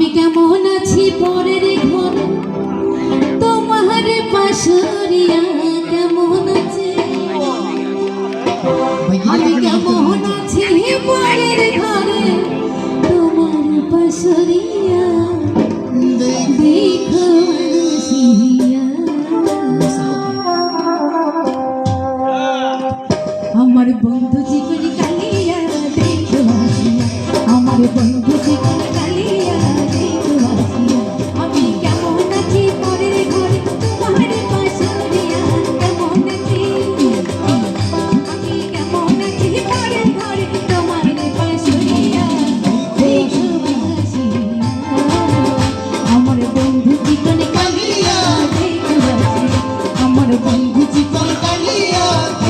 আমি কেমন আছি পরের ঘরে? তোমার পাশরিয়া কেমন আছে? আমি কেমন আছি পরের ঘরে? তোমার পাশরিয়া দেখো আমার বন্ধু জীবনী কালিয়া দেখো আমার বন্ধু জীবনী ভুজি তরকারি আর